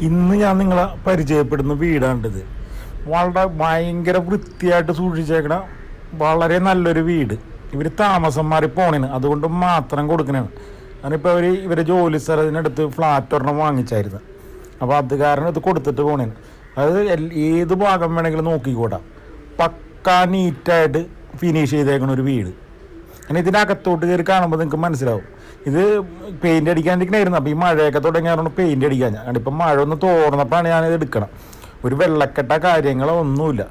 ഇന്ന് ഞാൻ നിങ്ങളെ പരിചയപ്പെടുന്ന വീടാണിത്. വളരെ ഭയങ്കര വൃത്തിയായിട്ട് സൂക്ഷിച്ചേക്കണ വളരെ നല്ലൊരു വീട്. ഇവർ താമസം മാറി പോണേന്. അതുകൊണ്ട് മാത്രം കൊടുക്കണാണ്. കാരണം ഇപ്പോൾ അവർ ഇവരെ ജോലി സ്ഥലത്തിനടുത്ത് ഫ്ലാറ്റ് ഒരെണ്ണം വാങ്ങിച്ചായിരുന്നു. അപ്പോൾ അത് കാരണം ഇത് കൊടുത്തിട്ട് പോണേന്. അത് ഏത് ഭാഗം വേണമെങ്കിലും നോക്കിക്കൂടാ. പക്കാ നീറ്റായിട്ട് ഫിനിഷ് ചെയ്തേക്കണ ഒരു വീട്. അങ്ങനെ ഇതിനകത്തോട്ട് കയറി കാണുമ്പോൾ നിങ്ങൾക്ക് മനസ്സിലാവും. ഇത് പെയിന്റ് അടിക്കാണ്ടിരിക്കണായിരുന്നു. അപ്പോൾ ഈ മഴയൊക്കെ തുടങ്ങിയാറുണ്ട് പെയിന്റ് അടിക്കാൻ. ഞാൻ ഇപ്പം മഴ ഒന്ന് തോർന്നപ്പോഴാണ് ഞാനിത് എടുക്കണം. ഒരു വെള്ളക്കെട്ട കാര്യങ്ങളോ ഒന്നുമില്ല.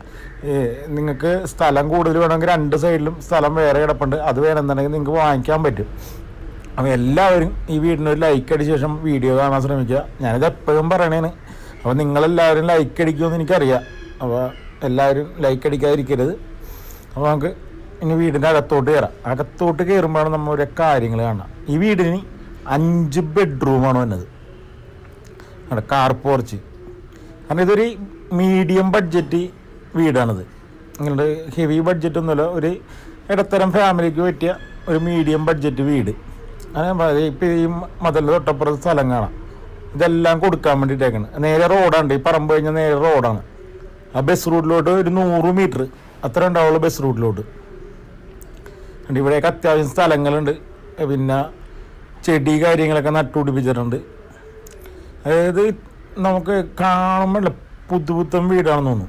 നിങ്ങൾക്ക് സ്ഥലം കൂടുതൽ വേണമെങ്കിൽ രണ്ട് സൈഡിലും സ്ഥലം വേറെ കിടപ്പുണ്ട്. അത് വേണമെന്നുണ്ടെങ്കിൽ നിങ്ങൾക്ക് വാങ്ങിക്കാൻ പറ്റും. അപ്പോൾ എല്ലാവരും ഈ വീടിന് ഒരു ലൈക്ക് അടിച്ച ശേഷം വീഡിയോ കാണാൻ ശ്രമിക്കുക. ഞാനിത് എപ്പോഴും പറയണേന് അപ്പോൾ നിങ്ങളെല്ലാവരും ലൈക്ക് അടിക്കുമെന്ന് എനിക്കറിയാം. അപ്പോൾ എല്ലാവരും ലൈക്ക് അടിക്കാതിരിക്കരുത്. അപ്പോൾ നമുക്ക് ഇനി വീടിന്റെ അകത്തോട്ട് കയറാം. അകത്തോട്ട് കയറുമ്പോഴാണ് നമ്മൾ ഒരു കാര്യങ്ങൾ കാണാം. ഈ വീടിന് അഞ്ച് ബെഡ്റൂമാണ് വന്നത്. അവിടെ കാർ പോർച്ച് കാരണം ഇതൊരു മീഡിയം ബഡ്ജറ്റ് വീടാണിത്. നിങ്ങളുടെ ഹെവി ബഡ്ജറ്റ് ഒന്നുമില്ല ഒരു ഇടത്തരം ഫാമിലിക്ക് പറ്റിയ ഒരു മീഡിയം ബഡ്ജറ്റ് വീട്. അങ്ങനെ ഇപ്പം ഈ മതിലിന്റെ തൊട്ടപ്പുറത്ത് സ്ഥലം കാണാം. ഇതെല്ലാം കൊടുക്കാൻ വേണ്ടിയിട്ടേക്കാണ്. നേരെ റോഡാണ് ഈ പറമ്പ് കഴിഞ്ഞാൽ നേരെ റോഡാണ് ആ ബസ് റൂട്ടിലോട്ട് ഒരു നൂറ് മീറ്റർ അത്ര ഉണ്ടാവുള്ളൂ ബസ് റൂട്ടിലോട്ട് ഇവിടെയൊക്കെ അത്യാവശ്യം സ്ഥലങ്ങളുണ്ട്. പിന്നെ ചെടി കാര്യങ്ങളൊക്കെ നട്ടുപിടിപ്പിച്ചിട്ടുണ്ട്. അതായത് നമുക്ക് കാണുമ്പോൾ പുതു പുത്തൻ വീടാണെന്ന് തോന്നുന്നു.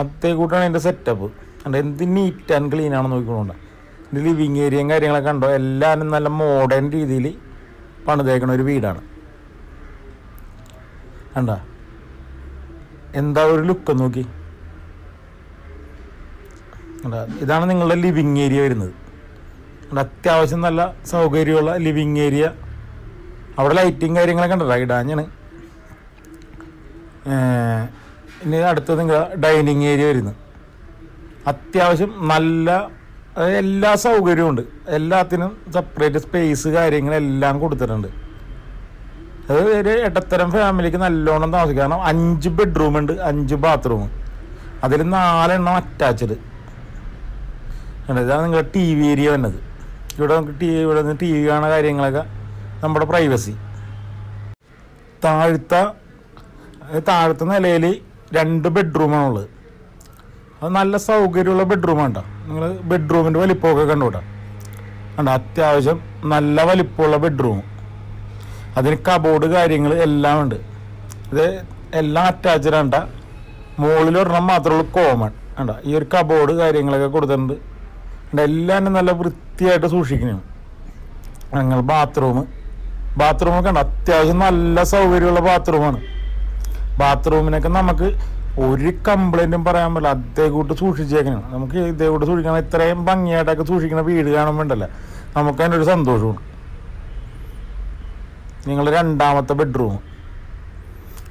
അതേ കൂട്ടാണ് എന്റെ സെറ്റപ്പ് ഉണ്ട് എന്ത് നീറ്റ് ആൻഡ് ക്ലീൻ ആണെന്ന് നോക്കിക്കൊണ്ട എന്റെ ലിവിങ് ഏരിയയും കാര്യങ്ങളൊക്കെ ഉണ്ടോ എല്ലാവരും നല്ല മോഡേൺ രീതിയിൽ പണിതേക്കണ ഒരു വീടാണ്. കണ്ട? എന്താ ഒരു ലുക്ക് നോക്കി? ഇതാണ് നിങ്ങളുടെ ലിവിങ് ഏരിയ വരുന്നത്. അവിടെ അത്യാവശ്യം നല്ല സൗകര്യമുള്ള ലിവിങ് ഏരിയ അവിടെ ലൈറ്റിങ് കാര്യങ്ങളൊക്കെ ഉണ്ടല്ലോ ഇടാഞ്ഞാണ്. ഇനി അടുത്തത് ഡൈനിങ് ഏരിയ വരുന്നു. അത്യാവശ്യം നല്ല എല്ലാ സൗകര്യവും ഉണ്ട്. എല്ലാത്തിനും സെപ്പറേറ്റ് സ്പേസ് കാര്യങ്ങളെല്ലാം കൊടുത്തിട്ടുണ്ട്. അത് ഒരു ഇടത്തരം ഫാമിലിക്ക് നല്ലോണം താമസിക്കും. കാരണം അഞ്ച് ബെഡ്റൂം ഉണ്ട് അഞ്ച് ബാത്റൂം അതിൽ നാലെണ്ണം അറ്റാച്ച്ഡ് ഇതാണ് നിങ്ങളുടെ ടി വി ഏരിയ വന്നത്. ഇവിടെ നമുക്ക് ടി ഇവിടെ നിന്ന് ടി വി കാണുന്ന കാര്യങ്ങളൊക്കെ നമ്മുടെ പ്രൈവസി താഴ്ത്ത താഴത്തെ നിലയിൽ രണ്ട് ബെഡ്റൂമാണ് ഉള്ളത്. അത് നല്ല സൗകര്യമുള്ള ബെഡ്റൂമാണ് കേട്ടോ. നിങ്ങൾ ബെഡ്റൂമിന്റെ വലിപ്പമൊക്കെ കണ്ടുകൂട്ടാ കണ്ടോ? അത്യാവശ്യം നല്ല വലിപ്പമുള്ള ബെഡ്റൂം അതിന് കബോർഡ് കാര്യങ്ങൾ എല്ലാം ഉണ്ട്. ഇത് എല്ലാം അറ്റാച്ച്ഡ് ആണ് മുകളിലൊരെണ്ണം മാത്രമേ ഉള്ളൂ കോമൺ കണ്ടോ? ഈ ഒരു കബോർഡ് കാര്യങ്ങളൊക്കെ കൊടുത്തിട്ടുണ്ട്. എല്ലാം തന്നെ നല്ല വൃത്തിയായിട്ട് സൂക്ഷിക്കുന്നു ഞങ്ങൾ ബാത്റൂം ബാത്റൂമൊക്കെ ഉണ്ട്. അത്യാവശ്യം നല്ല സൗകര്യമുള്ള ബാത്റൂമാണ് ബാത്റൂമിനൊക്കെ നമുക്ക് ഒരു കംപ്ലൈന്റും പറയാൻ പറ്റില്ല. അതേ കൂട്ട് സൂക്ഷിച്ചേക്കണം. നമുക്ക് ഇതേ കൂട്ട് സൂക്ഷിക്കണം. ഇത്രയും ഭംഗിയായിട്ടൊക്കെ സൂക്ഷിക്കുന്ന വീട് കാണുമ്പോൾ വേണ്ടല്ല നമുക്ക് അതിന്റെ ഒരു സന്തോഷമാണ്. നിങ്ങൾ രണ്ടാമത്തെ ബെഡ്റൂം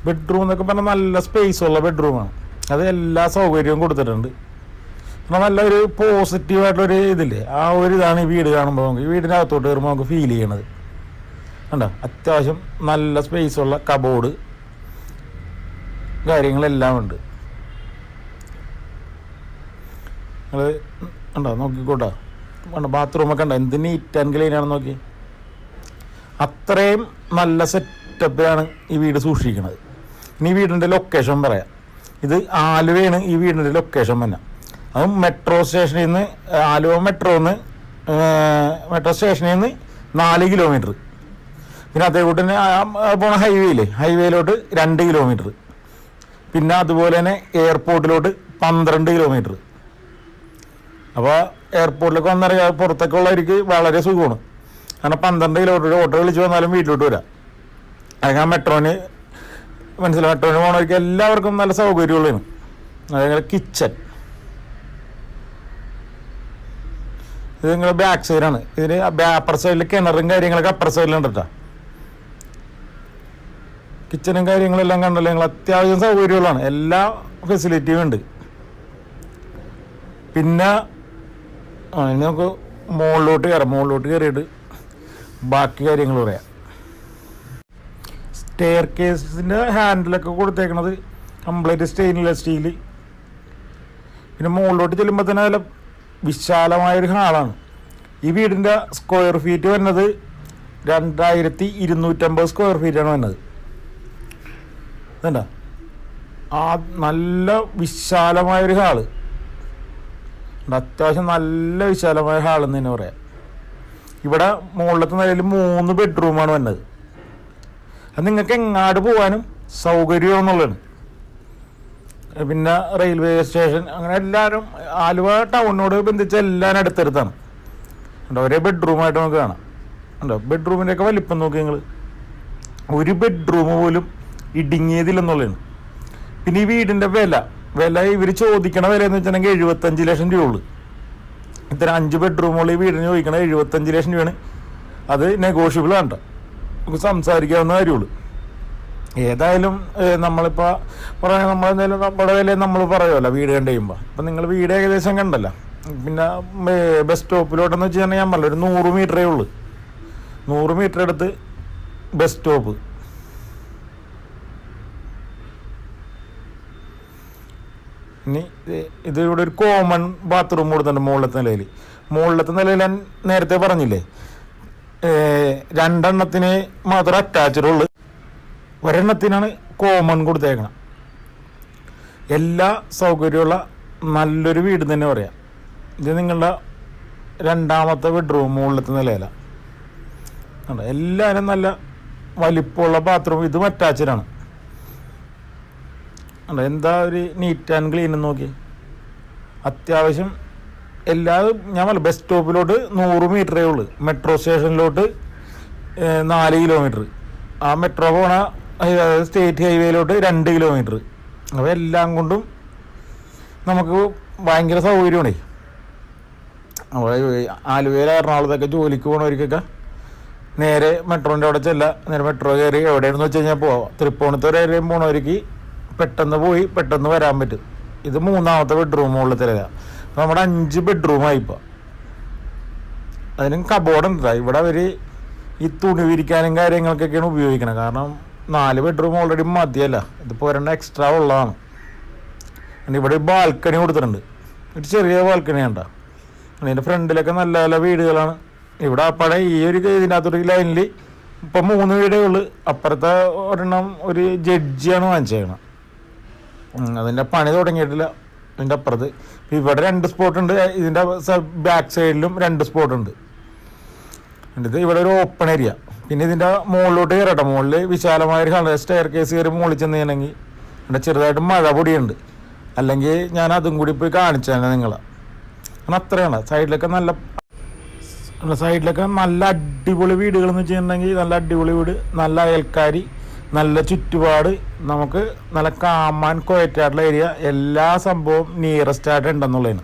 ബെഡ്റൂം എന്നൊക്കെ പറഞ്ഞാൽ നല്ല സ്പേസ് ഉള്ള ബെഡ്റൂമാണ് അത് എല്ലാ സൗകര്യവും കൊടുത്തിട്ടുണ്ട്. നല്ല ഒരു പോസിറ്റീവായിട്ടുള്ളൊരു ഇതില്ലേ? ആ ഒരു ഇതാണ് ഈ വീട് കാണുമ്പോൾ നമുക്ക്. ഈ അകത്തോട്ട് കയറുമ്പോൾ നമുക്ക് ഫീൽ ചെയ്യണത്. കണ്ടോ? അത്യാവശ്യം നല്ല സ്പേസ് ഉള്ള കബോർഡ് കാര്യങ്ങളെല്ലാം ഉണ്ട്. നിങ്ങൾ ഉണ്ടോ നോക്കിക്കോട്ടോ. ബാത്റൂം ബാത്റൂമൊക്കെ ഉണ്ടോ എന്ത് നീറ്റ് ആൻഡ് ക്ലീൻ ആണെന്ന് നോക്കി അത്രയും നല്ല സെറ്റപ്പിലാണ് ഈ വീട് സൂക്ഷിക്കുന്നത് ഇനി വീടിന്റെ ലൊക്കേഷൻ പറയാം. ഇത് ആലുവയാണ് ഈ വീടിന്റെ ലൊക്കേഷൻ തന്നെ. അത് മെട്രോ സ്റ്റേഷനിൽ നിന്ന് ആലുവ മെട്രോന്ന് മെട്രോ സ്റ്റേഷനിൽ നിന്ന് നാല് കിലോമീറ്റർ. പിന്നെ അതേ കൂട്ടി തന്നെ പോണ ഹൈവേയില്ലേ ഹൈവേയിലോട്ട് രണ്ട് കിലോമീറ്റർ. പിന്നെ അതുപോലെ തന്നെ എയർപോർട്ടിലോട്ട് പന്ത്രണ്ട് കിലോമീറ്റർ. അപ്പോൾ എയർപോർട്ടിലേക്ക് വന്നറിയാം പുറത്തൊക്കെ ഉള്ളവർക്ക് വളരെ സുഖമാണ്. കാരണം പന്ത്രണ്ട് കിലോമീറ്റർ ഓട്ടോ വിളിച്ച് വന്നാലും വീട്ടിലോട്ട് വരാം. അങ്ങനെ മെട്രോന് മനസ്സിലായി? മെട്രോന് പോകണവർക്ക് എല്ലാവർക്കും നല്ല സൗകര്യമുള്ളതാണ്. അതേപോലെ കിച്ചൺ. ഇത് നിങ്ങളുടെ ബാക്ക് സൈഡാണ് ഇതിന് അപ്പർ സൈഡിൽ കിണറും കാര്യങ്ങളൊക്കെ അപ്പർ സൈഡിലുണ്ട് കേട്ടോ കിച്ചണും കാര്യങ്ങളെല്ലാം കണ്ടല്ലോ. ഞങ്ങൾ അത്യാവശ്യം സൗകര്യമുള്ളതാണ്. എല്ലാ ഫെസിലിറ്റിയും ഉണ്ട്. പിന്നെ ആ നമുക്ക് മുകളിലോട്ട് കയറാം. മുകളിലോട്ട് കയറിയിട്ട് ബാക്കി കാര്യങ്ങൾ പറയാം. സ്റ്റെയർ കേസിന്റെ ഹാൻഡിലൊക്കെ കൊടുത്തേക്കണത് കംപ്ലീറ്റ് സ്റ്റെയിൻലെസ് സ്റ്റീൽ പിന്നെ മുകളിലോട്ട് ചെല്ലുമ്പോൾ തന്നെ നല്ല വിശാലമായൊരു ഹാളാണ് ഈ വീടിന്റെ സ്ക്വയർ ഫീറ്റ് വരുന്നത് രണ്ടായിരത്തി ഇരുന്നൂറ്റമ്പത് സ്ക്വയർ ഫീറ്റാണ് വരുന്നത് അതെന്താ ആ നല്ല വിശാലമായൊരു ഹാൾ. അത്യാവശ്യം നല്ല വിശാലമായ ഹാളെന്ന് തന്നെ പറയാം. ഇവിടെ മുകളിലത്തെ നിലയിൽ മൂന്ന് ബെഡ്റൂമാണ് വന്നത്. അത് നിങ്ങൾക്ക് എങ്ങാട് പോകാനും സൗകര്യമാണെന്നുള്ളതാണ്. പിന്നെ റെയിൽവേ സ്റ്റേഷൻ അങ്ങനെ എല്ലാവരും ആലുവ ടൗണിനോട് ബന്ധിച്ച് എല്ലാം അടുത്തടുത്താണ്. ഉണ്ടോ ഒരേ ബെഡ്റൂമായിട്ട് നമുക്ക് കാണാം. ഉണ്ടോ ബെഡ്റൂമിന്റെ ഒക്കെ വലിപ്പം നോക്കി നിങ്ങൾ ഒരു ബെഡ്റൂം പോലും ഇടുങ്ങിയതില്ലെന്നുള്ളതാണ്. പിന്നെ ഈ വീടിന്റെ വില വില ഇവർ ചോദിക്കണ വില എന്ന് വെച്ചിട്ടുണ്ടെങ്കിൽ എഴുപത്തഞ്ച് ലക്ഷം രൂപയുള്ളൂ. ഇത്തരം അഞ്ച് ബെഡ്റൂമുള്ള ഈ വീടിന് ചോദിക്കണ എഴുപത്തഞ്ച് ലക്ഷം രൂപയാണ്. അത് നെഗോഷ്യബിൾ ആണ്. നമുക്ക് സംസാരിക്കാവുന്ന കാര്യമുള്ളൂ. ഏതായാലും നമ്മളിപ്പോ നമ്മളിപ്പോൾ പറയാൻ നമ്മളെന്തായാലും നമ്മുടെ വില നമ്മൾ പറയുമല്ലോ വീട് കണ്ടു കഴിയുമ്പോൾ അപ്പം നിങ്ങൾ വീട് ഏകദേശം കണ്ടല്ലോ? പിന്നെ ബസ് സ്റ്റോപ്പിലോട്ടെന്ന് വെച്ച് കഴിഞ്ഞാൽ ഞാൻ പറഞ്ഞു ഒരു നൂറ് മീറ്ററേ ഉള്ളൂ. നൂറ് മീറ്റർ എടുത്ത് ബസ് സ്റ്റോപ്പ് ഇനി ഇത് ഇവിടെ ഒരു കോമൺ ബാത്റൂം കൊടുത്തിട്ടുണ്ട് മുകളിലത്തെ നിലയിൽ മുകളിലത്തെ നിലയിൽ ഞാൻ നേരത്തെ പറഞ്ഞില്ലേ രണ്ടെണ്ണത്തിന് മാത്രം അറ്റാച്ചഡ് ഉള്ളു. ഒരെണ്ണത്തിനാണ് കോമൺ കൊടുത്തേക്കണം എല്ലാ സൗകര്യമുള്ള നല്ലൊരു വീട് തന്നെ പറയാം. ഇത് നിങ്ങളുടെ രണ്ടാമത്തെ ബെഡ്റൂം മുകളിലത്തെ നിലയിലാണ് കണ്ടോ? എല്ലാവരും നല്ല വലിപ്പമുള്ള ബാത്റൂം ഇതും അറ്റാച്ചഡാണ് അല്ല എന്താ ഒരു നീറ്റ് ആൻഡ് ക്ലീൻ നോക്കി അത്യാവശ്യം എല്ലാ ഞാൻ പറ ബസ് സ്റ്റോപ്പിലോട്ട് നൂറ് മീറ്ററേ ഉള്ളൂ. മെട്രോ സ്റ്റേഷനിലോട്ട് നാല് കിലോമീറ്റർ ആ മെട്രോ പോണ ഹൈ- സ്റ്റേറ്റ് ഹൈവേയിലോട്ട് രണ്ട് കിലോമീറ്റർ അപ്പോൾ എല്ലാം കൊണ്ടും നമുക്ക് ഭയങ്കര സൗകര്യമാണേ. അപ്പോൾ ആലുവയിൽ എറണാകുളത്തൊക്കെ ജോലിക്ക് പോകണവർക്കൊക്കെ നേരെ മെട്രോന്റെ അവിടെ ചെല്ല. നേരെ മെട്രോ കയറി എവിടെയാണെന്ന് വെച്ച് കഴിഞ്ഞാൽ പോവാം. തൃപ്പൂണിത്തുറ ഏരിയയും പോണവർക്ക് പെട്ടെന്ന് പോയി പെട്ടെന്ന് വരാൻ പറ്റും. ഇത് മൂന്നാമത്തെ ബെഡ്റൂം അപ്പം നമ്മുടെ അഞ്ച് ബെഡ്റൂമായി ഇപ്പോൾ അതിനും കബോർഡ് ഉണ്ട്. ഇവിടെ അവർ ഈ തുണി വിരിക്കാനും കാര്യങ്ങൾക്കൊക്കെയാണ് ഉപയോഗിക്കുന്നത് കാരണം നാല് ബെഡ്റൂം ഓൾറെഡി മതിയല്ല. ഇതിപ്പോൾ ഒരെണ്ണം എക്സ്ട്രാ ഉള്ളതാണ്. പിന്നെ ഇവിടെ ബാൽക്കണി കൊടുത്തിട്ടുണ്ട്. ഒരു ചെറിയ ബാൽക്കണി ഉണ്ടോ അതിന്റെ ഫ്രണ്ടിലൊക്കെ നല്ല നല്ല വീടുകളാണ്. ഇവിടെ അപ്പടെ ഈ ഒരു ഇതിനകത്തൊരു ലൈനിൽ ഇപ്പം മൂന്ന് വീടേ ഉള്ളു. അപ്പുറത്തെ ഒരെണ്ണം ഒരു ജഡ്ജിയാണ് വാങ്ങിച്ചേക്കണം. അതിന്റെ പണി തുടങ്ങിയിട്ടില്ല. ഇതിന്റെ അപ്പുറത്ത് ഇവിടെ രണ്ട് സ്പോട്ടുണ്ട് ഇതിന്റെ ബാക്ക് സൈഡിലും രണ്ട് സ്പോട്ടുണ്ട് ഇവിടെ ഒരു ഓപ്പൺ ഏരിയ പിന്നെ ഇതിന്റെ മുകളിലോട്ട് കയറട്ടെ. മുകളിൽ വിശാലമായ ഒരു സ്റ്റെയർ കേസ് കയറി മുകളിൽ ചെന്ന് കഴിഞ്ഞെങ്കിൽ ഇവിടെ ചെറുതായിട്ട് മഴ പൊടിയുണ്ട്. അല്ലെങ്കിൽ ഞാൻ അതും കൂടി പോയി കാണിച്ചാണ് നിങ്ങളെ. കാരണം അത്രയാണ്. സൈഡിലൊക്കെ നല്ല സൈഡിലൊക്കെ നല്ല അടിപൊളി വീടുകൾ എന്ന് വെച്ചിട്ടുണ്ടെങ്കിൽ നല്ല അടിപൊളി വീട് നല്ല അയൽക്കാരി നല്ല ചുറ്റുപാട് നമുക്ക് നല്ല കാമാൻ കൊയറ്റായിട്ടുള്ള ഏരിയ എല്ലാ സംഭവവും നിയറസ്റ്റ് ആയിട്ട് ഉണ്ടെന്നുള്ളതാണ്.